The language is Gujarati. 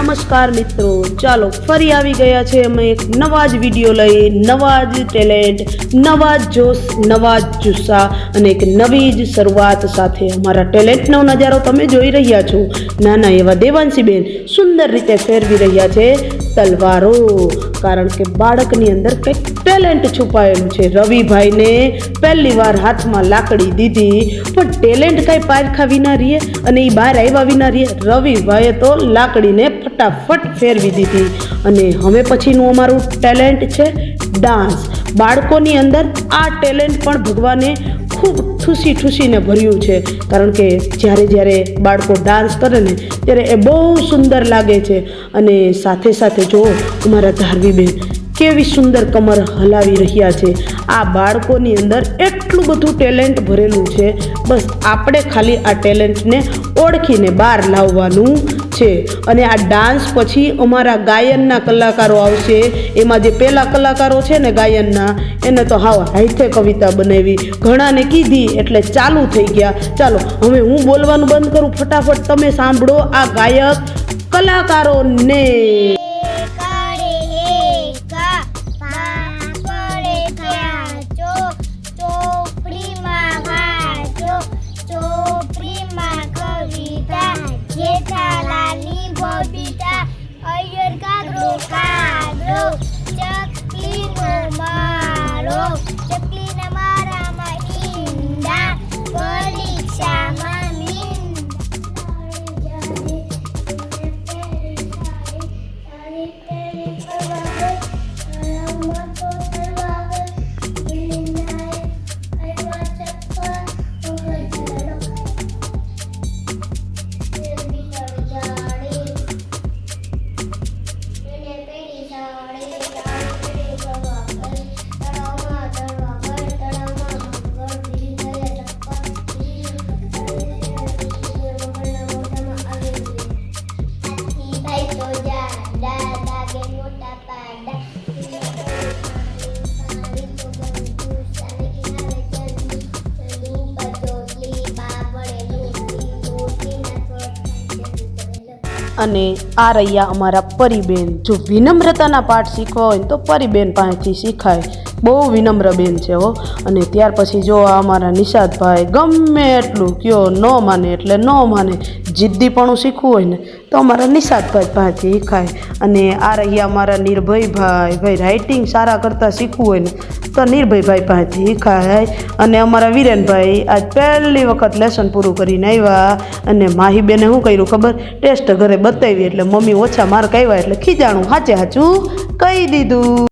નમસ્કાર મિત્રો. ચાલો ફરી આવી ગયા છે અમે એક નવા જ વીડિયો લઈ, નવા જ ટેલેન્ટ, નવા જ જોશ, નવા જ જુસ્સા અને એક નવી જ શરૂઆત સાથે અમારા ટેલેન્ટનો નજારો તમે જોઈ રહ્યા છો. નાના એવા દેવાંશીબેન સુંદર રીતે ફેરવી રહ્યા છે. તલવારો, કારણ કે બાળકની અંદર કંઈક ટેલેન્ટ છુપાયેલું છે. રવિભાઈને પહેલી વાર હાથમાં લાકડી દીધી, પણ ટેલેન્ટ કાંઈ પારખા વિના રહીએ અને એ બહાર આવ્યા વિના રહીએ રવિભાઈએ તો લાકડીને ફટાફટ ફેરવી દીધી. અને હવે પછીનું અમારું ટેલેન્ટ છે ડાન્સ બાળકોની અંદર આ ટેલેન્ટ પણ ભગવાને ખૂબ ઠૂસી ઠૂસીને ભર્યું છે. કારણ કે જ્યારે જ્યારે બાળકો ડાન્સ કરે ને, ત્યારે એ બહુ સુંદર લાગે છે. અને સાથે સાથે જુઓ અમારા ધારવીબેન કેવી સુંદર કમર હલાવી રહ્યા છે. આ બાળકોની અંદર એટલું બધું ટેલેન્ટ ભરેલું છે. બસ આપણે ખાલી આ ટેલેન્ટને ઓળખીને બહાર લાવવાનું છે. અને આ ડાન્સ પછી અમારા ગાયનના કલાકારો આવશે. એમાં જે પહેલા કલાકારો છે ને ગાયનના, એને તો હાવ હાઈથે કવિતા બનાવી. ઘણાને કીધી, એટલે ચાલુ થઈ ગયા. ચાલો, હવે હું બોલવાનું બંધ કરું. ફટાફટ તમે સાંભળો આ ગાયક કલાકારોને. Help! અને આ રહ્યા અમારા પરીબેન. જો વિનમ્રતાના પાઠ શીખવા હોય તો પરીબેન પાસેથી શીખાય. બહુ વિનમ્ર બેન છે હો. અને ત્યાર પછી જો આ અમારા નિષાદભાઈ ગમે એટલું કયો ન માને એટલે ન માને જિદ્દીપણું શીખવું હોય ને, તો અમારા નિષાદભાઈ પાસેથી શીખાય અને આ રહ્યા અમારા નિર્ભયભાઈ ભાઈ. રાઇટિંગ સારા કરતાં શીખવું હોય ને, તો નિર્ભયભાઈ પાસેથી શીખાય અને અમારા વિરેનભાઈ આજ પહેલી વખત લેસન પૂરું કરીને આવ્યા. અને માહીબેને શું કર્યું ખબર? ટેસ્ટ ઘરે બતાવી એટલે મમ્મી ઓછા માર્ક આવ્યા એટલે ખીજાણું હાચે હાચું કહી દીધું.